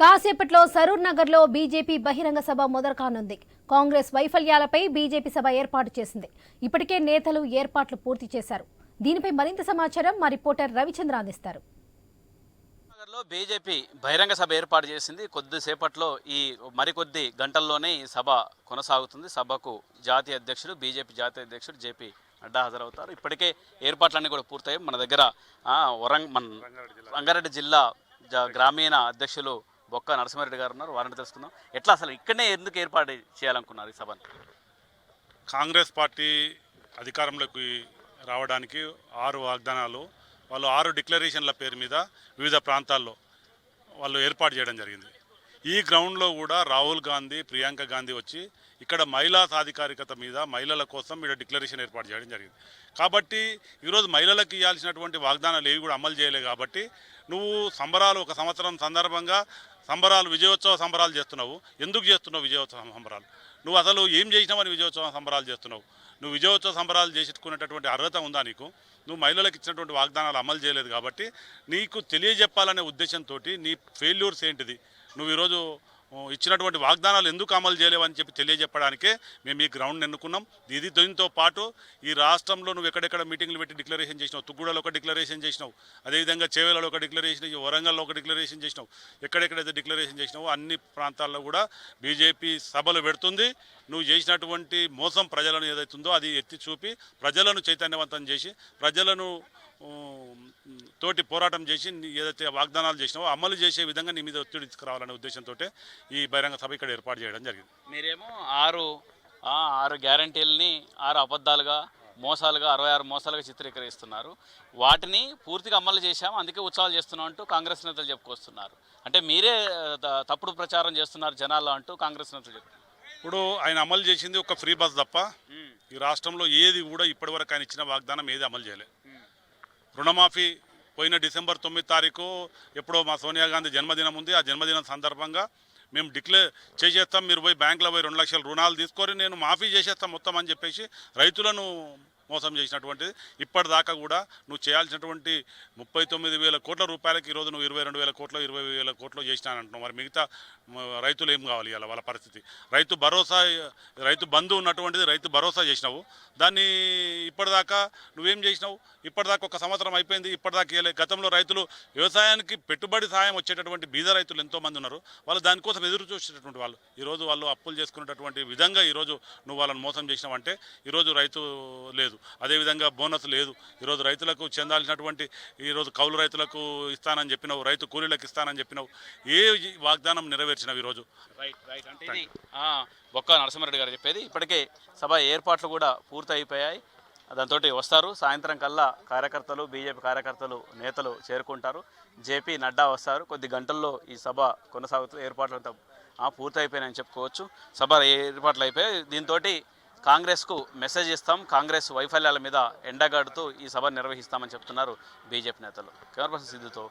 కాసేపట్లో సరూర్ నగర్లో బీజేపీ బహిరంగ సభ మొదలకానుంది. కాంగ్రెస్ వైఫల్యాలపై బీజేపీ సభ ఏర్పాటు చేసింది. ఇప్పటికే నేతలు ఏర్పాట్లు పూర్తి చేశారు. దీనిపై మరింత సమాచారం మా రిపోర్టర్ రవిచంద్ర అందిస్తారు. నగర్లో బీజేపీ బహిరంగ సభ ఏర్పాటు చేసింది. కొద్దిసేపట్లో ఈ మరికొద్ది గంటల్లోనే ఈ సభ కొనసాగుతుంది. సభకు జాతీయ అధ్యక్షుడు బీజేపీ జాతీయ అధ్యక్షుడు జేపీ నడ్డా హాజరవుతారు. ఇప్పటికే ఏర్పాట్లన్నీ కూడా పూర్తయ్యాయి. మన దగ్గర వరంగ వరంగ్ మన రంగారెడ్డి జిల్లా గ్రామీణ అధ్యక్షులు బొక్క నరసింహారెడ్డి గారు ఉన్నారు వారిని తెలుసుకుందాం. ఎట్లా అసలు ఇక్కడనే ఎందుకు ఏర్పాటు చేయాలనుకున్నారు ఈ సభను? కాంగ్రెస్ పార్టీ అధికారంలోకి రావడానికి ఆరు వాగ్దానాలు వాళ్ళు ఆరు డిక్లరేషన్ల పేరు మీద వివిధ ప్రాంతాల్లో వాళ్ళు ఏర్పాటు చేయడం జరిగింది. ఈ గ్రౌండ్లో కూడా రాహుల్ గాంధీ ప్రియాంక గాంధీ వచ్చి ఇక్కడ మహిళా సాధికారికత మీద మహిళల కోసం ఇక్కడ డిక్లరేషన్ ఏర్పాటు చేయడం జరిగింది. కాబట్టి ఈరోజు మహిళలకు ఇవ్వాల్సినటువంటి వాగ్దానాలు ఏవి కూడా అమలు చేయలేదు కాబట్టి నువ్వు సంబరాలు ఒక సంవత్సరం సందర్భంగా సంబరాలు విజయోత్సవ సంబరాలు చేస్తున్నావు. ఎందుకు చేస్తున్నావు విజయోత్సవ సంబరాలు? నువ్వు అసలు ఏం చేసినావని విజయోత్సవ సంబరాలు చేస్తున్నావు? నువ్వు విజయోత్సవ సంబరాలు చేసుకునేటటువంటి అర్హత ఉందా నీకు? నువ్వు మహిళలకు ఇచ్చినటువంటి వాగ్దానాలు అమలు చేయలేదు కాబట్టి నీకు తెలియజెప్పాలనే ఉద్దేశంతో నీ ఫెయిల్యూర్స్ ఏంటిది? నువ్వు ఈరోజు ఇచ్చినటువంటి వాగ్దానాలు ఎందుకు అమలు చేయలేవని చెప్పి తెలియజెప్పడానికే మేము ఈ గ్రౌండ్ ఎన్నుకున్నాం. ఇది దీంతో పాటు ఈ రాష్ట్రంలో నువ్వు ఎక్కడెక్కడ మీటింగ్లు పెట్టి డిక్లరేషన్ చేసినావు తుగ్గుడలో ఒక డిక్లరేషన్ చేసినావు అదేవిధంగా చేవేలలో ఒక డిక్లరేషన్ వరంగల్లో ఒక డిక్లరేషన్ చేసినావు ఎక్కడెక్కడైతే డిక్లరేషన్ చేసినావో అన్ని ప్రాంతాల్లో కూడా బీజేపీ సభలు పెడుతుంది. నువ్వు చేసినటువంటి మోసం ప్రజలను ఏదైతుందో అది ఎత్తి చూపి ప్రజలను చైతన్యవంతం చేసి ప్రజలను తోటి పోరాటం చేసి ఏదైతే వాగ్దానాలు చేసినావో అమలు చేసే విధంగా నీ మీద ఒత్తిడి తీసుకురావాలనే ఉద్దేశంతో ఈ బహిరంగ సభ ఇక్కడ ఏర్పాటు చేయడం జరిగింది. మీరేమో ఆరు ఆరు గ్యారంటీలని ఆరు అబద్ధాలుగా మోసాలుగా అరవై ఆరు మోసాలుగా చిత్రీకరిస్తున్నారు. వాటిని పూర్తిగా అమలు చేశాం అందుకే ఉత్సవాలు చేస్తున్నాం అంటూ కాంగ్రెస్ నేతలు చెప్పుకొస్తున్నారు. అంటే మీరే తప్పుడు ప్రచారం చేస్తున్నారు జనాల్లో అంటూ కాంగ్రెస్ నేతలు చెప్తున్నారు ఇప్పుడు ఆయన అమలు చేసింది ఒక ఫ్రీ బస్ తప్ప ఈ రాష్ట్రంలో ఏది కూడా ఇప్పటివరకు ఆయన ఇచ్చిన వాగ్దానం ఏది అమలు చేయలేదు. రుణమాఫీ పోయిన డిసెంబర్ తొమ్మిది తారీఖు ఎప్పుడో మా సోనియా గాంధీ జన్మదినం ఉంది. ఆ జన్మదినం సందర్భంగా మేము డిక్లేర్ చేసేస్తాం. మీరు పోయి బ్యాంకులో పోయి రెండు లక్షల రుణాలు తీసుకొని నేను మాఫీ చేసేస్తాం మొత్తం అని చెప్పేసి రైతులను మోసం చేసినటువంటిది. ఇప్పటిదాకా కూడా నువ్వు చేయాల్సినటువంటి ముప్పై తొమ్మిది వేల కోట్ల రూపాయలకి ఈరోజు నువ్వు ఇరవై రెండు వేల కోట్లు ఇరవై వేల కోట్లు చేసినానంటున్నావు. మరి మిగతా రైతులు ఏం కావాలి ఇలా వాళ్ళ పరిస్థితి? రైతు భరోసా రైతు బంధు ఉన్నటువంటిది రైతు భరోసా చేసినావు. దాన్ని ఇప్పటిదాకా నువ్వేం చేసినావు? ఇప్పటిదాకా ఒక సంవత్సరం అయిపోయింది ఇప్పటిదాకా ఇవ్వలే గతంలో రైతులు వ్యవసాయానికి పెట్టుబడి సాయం వచ్చేటటువంటి బీద రైతులు ఎంతోమంది ఉన్నారు. వాళ్ళు దానికోసం ఎదురు చూసేటటువంటి వాళ్ళు. ఈరోజు వాళ్ళు అప్పులు చేసుకునేటటువంటి విధంగా ఈరోజు నువ్వు వాళ్ళని మోసం చేసినావంటే ఈరోజు రైతు లేదు. అదేవిధంగా బోనస్ లేదు. ఈరోజు రైతులకు చెందాల్సినటువంటి ఈరోజు కౌలు రైతులకు ఇస్తానని చెప్పినావు రైతు కూలీలకు ఇస్తానని చెప్పినావు ఏ వాగ్దానం నెరవేర్చినావు ఈరోజు? Right right. అంటే బొక్క నరసింహారెడ్డి గారు చెప్పేది ఇప్పటికే సభ ఏర్పాట్లు కూడా పూర్తి అయిపోయాయి దాంతో వస్తారు. సాయంత్రం కల్లా కార్యకర్తలు బీజేపీ కార్యకర్తలు నేతలు చేరుకుంటారు. జేపీ నడ్డా వస్తారు. కొద్ది గంటల్లో ఈ సభ కొనసాగుతుంది ఏర్పాట్లు అంతా ఆ, పూర్తి అయిపోయినాయని చెప్పుకోవచ్చు. సభ ఏర్పాట్లు అయిపోయాయి దీంతో కాంగ్రెస్కు మెసేజ్ ఇస్తాం. కాంగ్రెస్ వైఫల్యాల మీద ఎండగాడుతూ ఈ సభ నిర్వహిస్తామని చెప్తున్నారు బీజేపీ నేతలు. Camera person సిద్ధుతో